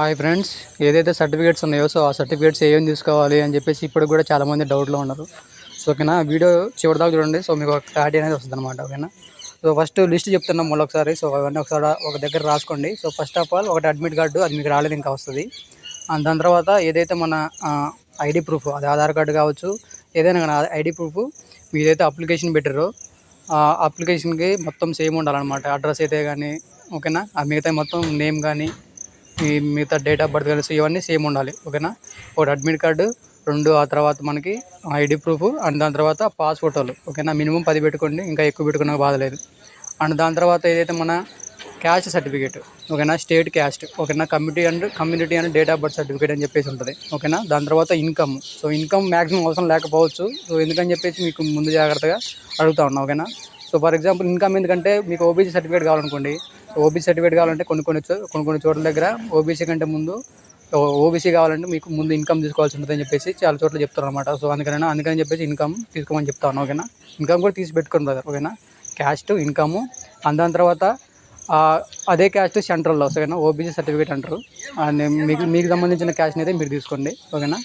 Hi friends ఏదైతే certificates ఉన్నాయో so ఆ సర్టిఫికేట్స్ ఏమేమి తీసుకోవాలి అని చెప్పేసి ఇప్పుడు కూడా చాలామంది డౌట్లో ఉన్నారు. సో ఓకేనా వీడియో చివరి దాకా చూడండి. సో మీకు ఒక క్లారిటీ అనేది వస్తుంది అనమాట ఓకేనా? సో ఫస్ట్ లిస్ట్ చెప్తున్నాం మళ్ళీ ఒకసారి. సో అవన్నీ ఒకసారి ఒక దగ్గర రాసుకోండి. సో ఫస్ట్ ఆఫ్ ఆల్ ఒకటి అడ్మిట్ కార్డు అది మీకు రాలేదు ఇంకా వస్తుంది. దాని తర్వాత ఏదైతే మన ఐడి ప్రూఫ్ అది ఆధార్ కార్డు కావచ్చు ఏదైనా కానీ ఐడి ప్రూఫ్ మీదైతే అప్లికేషన్ పెట్టారో ఆ అప్లికేషన్కి మొత్తం సేమ్ ఉండాలన్నమాట. అడ్రస్ అయితే కానీ ఓకేనా? ఆ మిగతా మొత్తం నేమ్ కానీ ఈ మిగతా డేట్ ఆఫ్ బర్త్ కలిసి ఇవన్నీ సేమ్ ఉండాలి ఓకేనా? ఒకటి అడ్మిట్ కార్డు రెండు ఆ తర్వాత మనకి ఐడి ప్రూఫ్ అండ్ దాని తర్వాత పాస్ ఫోటోలు ఓకేనా? మినిమం పది పెట్టుకోండి ఇంకా ఎక్కువ పెట్టుకున్న బాధ లేదు. అండ్ దాని తర్వాత ఏదైతే మన క్యాస్ట్ సర్టిఫికేట్ ఓకేనా? స్టేట్ క్యాస్ట్ ఓకేనా? Community and community and date of birth certificate అని చెప్పేసి ఉంటుంది ఓకేనా? దాని తర్వాత ఇన్కమ్ సో ఇన్కమ్ మ్యాక్సిమం అవసరం లేకపోవచ్చు సో ఎందుకని చెప్పేసి మీకు ముందు జాగ్రత్తగా అడుగుతా ఉన్నా ఓకేనా? సో ఫర్ ఎగ్జాంపుల్ ఇన్కమ్ ఎందుకంటే మీకు ఓబీసీ సర్టిఫికేట్ కావాలనుకోండి సో ఓబీసీ సర్టిఫికేట్ కావాలంటే కొన్ని కొన్ని కొన్ని కొన్ని చోట్ల దగ్గర ఓబీసీ కంటే ముందు ఓబీసీ కావాలంటే మీకు ముందు ఇన్కమ్ తీసుకోవాల్సి ఉంటుందని చెప్పేసి చాలా చోట్ల చెప్తారు అనమాట సో అందుకనే అందుకని చెప్పేసి ఇన్కమ్ తీసుకోమని చెప్తాను ఓకేనా? ఇన్కమ్ కూడా తీసి పెట్టుకోండి బ్రదర్ ఓకేనా? Caste income. అండ్ దాని తర్వాత అదే క్యాస్ట్ సెంట్రల్లో ఓకేనా? ఓబీసీ సర్టిఫికేట్ అంటారు. అండ్ మీకు మీకు సంబంధించిన క్యాస్ట్ని అయితే మీరు తీసుకోండి ఓకేనా?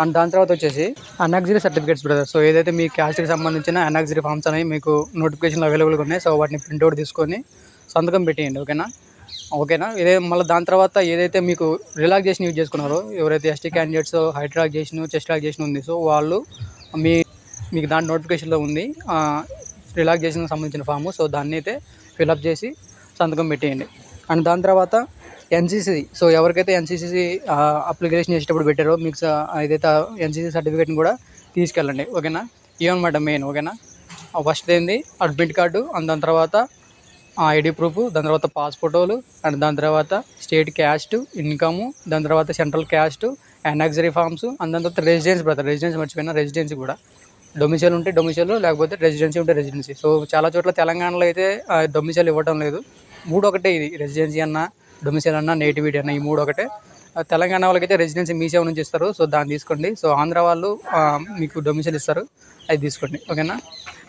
అండ్ దాని తర్వాత వచ్చేసి అనాక్సిరీ సర్టిఫికేట్స్ బ్రదర్. సో ఏదైతే మీ క్యాస్ట్కి సంబంధించిన అనాక్సిరీ ఫామ్స్ అనేవి మీకు నోటిఫికేషన్ అవైలబుల్గా ఉన్నాయి సో వాటిని ప్రింట్అవుట్ తీసుకొని సంతకం పెట్టేయండి ఓకేనా? ఓకేనా? ఇదే మళ్ళీ దాని తర్వాత ఏదైతే మీకు రిలాక్సేషన్ యూజ్ చేసుకున్నారో ఎవరైతే ST candidates height relaxation chest relaxation ఉంది సో వాళ్ళు మీ మీకు దాని నోటిఫికేషన్లో ఉంది. రిలాక్సేషన్కి సంబంధించిన ఫాము సో దాన్ని అయితే ఫిలప్ చేసి సంతకం పెట్టేయండి. అండ్ దాని తర్వాత ఎన్సీసీ సో ఎవరికైతే ఎన్సీసీ అప్లికేషన్ చేసేటప్పుడు పెట్టారో మీకు ఏదైతే ఎన్సీసీ సర్టిఫికేట్ని కూడా తీసుకెళ్ళండి ఓకేనా? ఇవన్నమాట మెయిన్ ఓకేనా? ఫస్ట్ ఏంది? అడ్మిట్ కార్డు అండ్ దాని తర్వాత ఐడి ప్రూఫ్ దాని తర్వాత పాస్ ఫోటోలు అండ్ దాని తర్వాత స్టేట్ క్యాస్ట్ ఇన్కమ్ దాని తర్వాత central caste annexure forms and దాని తర్వాత రెసిడెన్స్ బ్రదర్ రెసిడెన్స్ మర్చిపోయినా రెసిడెన్సీ కూడా. డొమిసైల్ ఉంటే డొమిసైల్ లేకపోతే రెసిడెన్సీ ఉంటే రెసిడెన్సీ. సో చాలా చోట్ల తెలంగాణలో అయితే డొమిసైల్ ఇవ్వడం లేదు. మూడు ఒకటే ఇది రెసిడెన్సీ అన్న డొమిసైల్ అన్న నేటివిటీ అన్న ఈ మూడు ఒకటే తెలంగాణ వాళ్ళకైతే రెసిడెన్సీ మీ సేవ నుంచి ఇస్తారు. సో దాన్ని తీసుకోండి. సో ఆంధ్ర వాళ్ళు మీకు డొమిసైల్ ఇస్తారు. అది తీసుకోండి. ఓకేనా?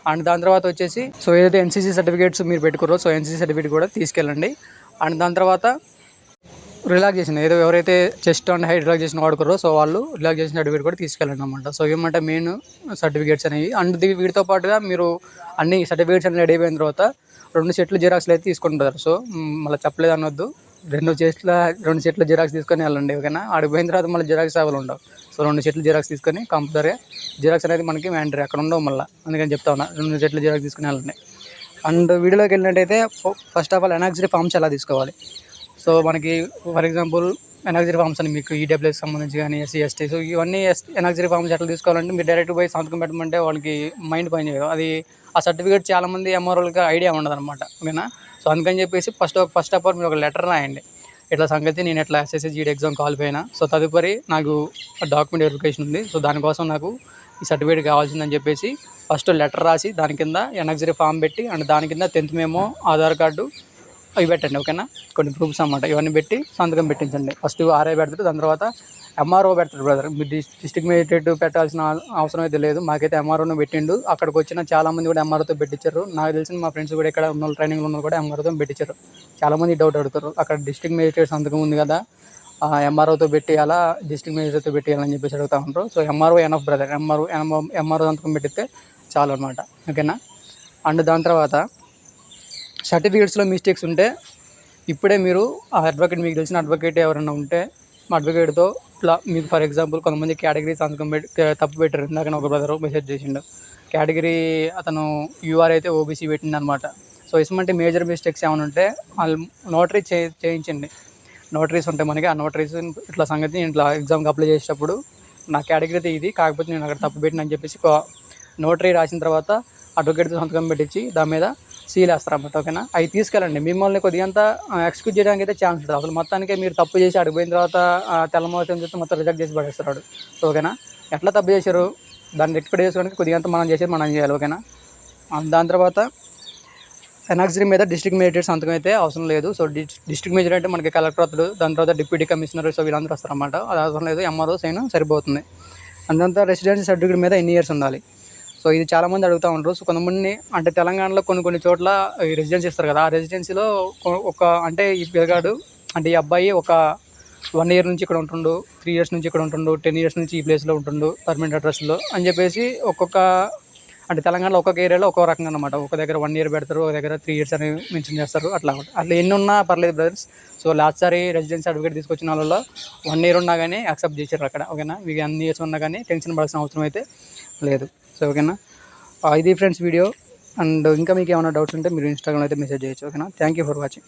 అండ్ దాని తర్వాత వచ్చేసి సో ఏదైతే ఎన్సీసీ సర్టిఫికేట్స్ మీరు పెట్టుకున్నారో సో ఎన్సీసీ సర్టిఫికేట్ కూడా తీసుకెళ్ళండి. అండ్ దాని తర్వాత రిలాక్సేషన్ ఏదో ఎవరైతే చెస్ట్ అండ్ హైట్ రిలాక్సేషన్ వాడుకోరో సో వాళ్ళు రిలాక్సేషన్ సర్టిఫికేట్ కూడా తీసుకెళ్ళండి అనమాట సో ఏమంటే మెయిన్ సర్టిఫికేట్స్ అనేవి అండ్ వీటితో పాటుగా మీరు అన్ని సర్టిఫికేట్స్ అన్ని రెడీ అయిపోయిన తర్వాత రెండు సెట్లు జిరాక్స్లు అయితే తీసుకుంటారు. సో మళ్ళీ చెప్పలేదు అనొద్దు. రెండు సెట్ల రెండు సెట్ల జిరాక్స్ తీసుకొని వెళ్ళండి ఓకేనా? ఆడిపోయిన తర్వాత మళ్ళీ జిరాక్స్ సేవలు ఉండవు సో రెండు సెట్లు జిరాక్స్ తీసుకొని కంపల్సరీగా జిరాక్స్ అనేది మనకి మ్యాండరీ అక్కడ ఉండవు మళ్ళీ. అందుకని చెప్తా ఉన్నా. రెండు చెట్లు జిరాక్స్ తీసుకుని వెళ్ళండి. అండ్ వీడియోలోకి వెళ్ళినట్టయితే first of all annexure forms ఎలా తీసుకోవాలి? సో మనకి ఫర్ ఎగ్జాంపుల్ ఎనాక్సరీ ఫామ్స్ అని మీకు ఈడబ్ల్యూఎస్ సంబంధించి కానీ ఎస్సీ ఎస్టీ సో ఇవన్నీ ఎస్ ఎనాక్సరీ ఫామ్స్ ఎట్లా తీసుకోవాలంటే మీరు డైరెక్ట్ పోయి సంతకం పెట్టమంటే వాళ్ళకి మైండ్ పని చేయదు. అది ఆ సర్టిఫికేట్ చాలా మంది ఎంఆర్ఓలకి ఐడియా ఉండదు అనమాట ఓకేనా? సో అందుకని చెప్పేసి ఫస్ట్ ఫస్ట్ ఆఫ్ ఆల్ మీరు ఒక లెటర్ రాయండి. ఇట్లా సంగతి నేను ఎట్లా SSC GD exam qualify so తదుపరి నాకు డాక్యుమెంట్ వెరిఫికేషన్ ఉంది. సో దానికోసం నాకు ఈ సర్టిఫికేట్ కావాల్సిందని చెప్పేసి ఫస్ట్ లెటర్ రాసి దాని కింద ఎనక్సరీ ఫామ్ పెట్టి అండ్ దాని కింద టెన్త్ మేమో ఆధార్ కార్డు అవి పెట్టండి ఓకేనా? కొన్ని ప్రూఫ్స్ అన్నమాట. ఇవన్నీ పెట్టి సంతకం పెట్టించండి. ఫస్ట్ ఆర్ఐ పెడతాడు దాని తర్వాత ఎంఆర్ఓ పెడతాడు బ్రదర్ మీరు డిస్ట్రిక్ట్ మేజిస్ట్రేట్ పెట్టాల్సిన అవసరం అయితే లేదు. మాకైతే ఎంఆర్ఓను పెట్టిండు. అక్కడికి వచ్చిన చాలామంది కూడా ఎంఆర్ఓతో పెట్టించారు నాకు తెలిసిన మా ఫ్రెండ్స్ కూడా ఇక్కడ ఉన్న ట్రైనింగ్లో ఉన్న కూడా ఎంఆర్ఓతో పెట్టించారు చాలా మంది డౌట్ అడుగుతారు. అక్కడ డిస్ట్రిక్ట్ మేజిస్ట్రేట్ సంతకం ఉంది కదా ఎంఆర్ఓతో పెట్టేయాలా డిస్ట్రిక్ట్ మేజిస్ట్రేట్తో పెట్టేయాలని చెప్పేసి అడుగుతా ఉంటారు. సో ఎంఆర్ఓ ఎన్ఎఫ్ బ్రదర్ ఎంఆర్ఓ ఎంఆర్ఓ సంతకం పెట్టితే చాలు అనమాట ఓకేనా? అండ్ దాని తర్వాత సర్టిఫికేట్స్లో మిస్టేక్స్ ఉంటే ఇప్పుడే మీరు ఆ అడ్వకేట్ మీకు తెలిసిన అడ్వకేట్ ఎవరైనా ఉంటే మా అడ్వకేట్తో ఇట్లా మీకు ఫర్ ఎగ్జాంపుల్ కొంతమంది కేటగిరీ సంతకం పెట్టి తప్పు పెట్టారు. ఇందాక ఒక బ్రదర్ మెసేజ్ చేసిండు. కేటగిరీ అతను యూఆర్ అయితే ఓబీసీ పెట్టింది అనమాట సో ఇసుమంటే మేజర్ మిస్టేక్స్ ఏమైనా ఉంటే వాళ్ళు నోటరీ చే చేయించండి. నోటరీస్ ఉంటాయి మనకి ఆ నోటరీస్ ఇట్లా సంగతి నేను ఇట్లా ఎగ్జామ్కి అప్లై చేసేటప్పుడు నా కేటగిరీ అయితే ఇది కాకపోతే నేను అక్కడ తప్పు పెట్టిన అని చెప్పేసి నోటరీ రాసిన తర్వాత అడ్వకేట్తో సంతకం పెట్టించి దాని మీద సీల్ వేస్తారన్నమాట ఓకేనా? అవి తీసుకెళ్ళండి. మిమ్మల్ని కొద్దిగా ఎక్స్క్యూజ్ చేయడానికి అయితే ఛాన్స్ ఉంటుంది. అసలు మొత్తానికి మీరు తప్పు చేసి అడిగిపోయిన తర్వాత తెల్లమోసం చెప్తే మొత్తం రిజెక్ట్ చేసి పడేస్తారు ఓకేనా? ఎట్లా తప్పు చేశారు? దాన్ని రెక్టిఫై చేసుకోవడానికి కొద్దిగా మనం చేసేది మనం చేయాలి ఓకేనా? దాని తర్వాత ఎనాక్సరీ మీద డిస్ట్రిక్ట్ మేజిస్ట్రేట్ సంతకం అయితే అవసరం లేదు. సో డిస్ట్రిక్ట్ మేజిస్ట్రేట్ అంటే మనకి కలెక్టర్ అతడు దాని తర్వాత డిప్యూటీ కమిషనర్ సో వీళ్ళందరూ వస్తారన్నమాట. అది అవసరం లేదు. ఎంఆర్ఓ సైన్ సరిపోతుంది. అందంతా రెసిడెన్సీ సర్టిఫికేట్ మీద ఎన్ని ఇయర్స్ ఉండాలి? సో ఇది చాలామంది అడుగుతూ ఉంటారు. సో కొంతమంది అంటే తెలంగాణలో కొన్ని కొన్ని చోట్ల రెసిడెన్సీ ఇస్తారు కదా. ఆ రెసిడెన్సీలో ఒక అంటే ఈ పిల్లగాడు అంటే ఈ అబ్బాయి ఒక వన్ ఇయర్ నుంచి ఇక్కడ ఉంటుండు త్రీ ఇయర్స్ నుంచి ఇక్కడ ఉంటుండు టెన్ ఇయర్స్ నుంచి ఈ ప్లేస్లో ఉంటుండు పర్మనెంట్ అడ్రస్లో అని చెప్పేసి ఒక్కొక్క అంటే తెలంగాణలో ఒక్కొక్క ఏరియాలో ఒక్కో రకంగా అనమాట ఒక దగ్గర వన్ ఇయర్ పెడతారు ఒక దగ్గర త్రీ ఇయర్స్ అని మెన్షన్ చేస్తారు అట్లా అట్లా ఎన్ని ఉన్నా పర్లేదు బ్రదర్స్ సో లాస్ట్ సారి రెసిడెన్స్ సర్టిఫికేట్ తీసుకొచ్చిన వాళ్ళలో వన్ ఇయర్ ఉన్నా కానీ యాక్సెప్ట్ చేశారు అక్కడ ఓకేనా మీకు అన్ని ఇయర్స్ ఉన్నా కానీ టెన్షన్ పడాల్సిన అవసరం అయితే లేదు. సో ఓకేనా? ఇది ఫ్రెండ్స్ వీడియో. అండ్ ఇంకా మీకు ఏమైనా డౌట్స్ ఉంటే మీరు ఇన్స్టాగ్రామ్లో అయితే మెసేజ్ చేయొచ్చు. ఓకేనా? Thank you for watching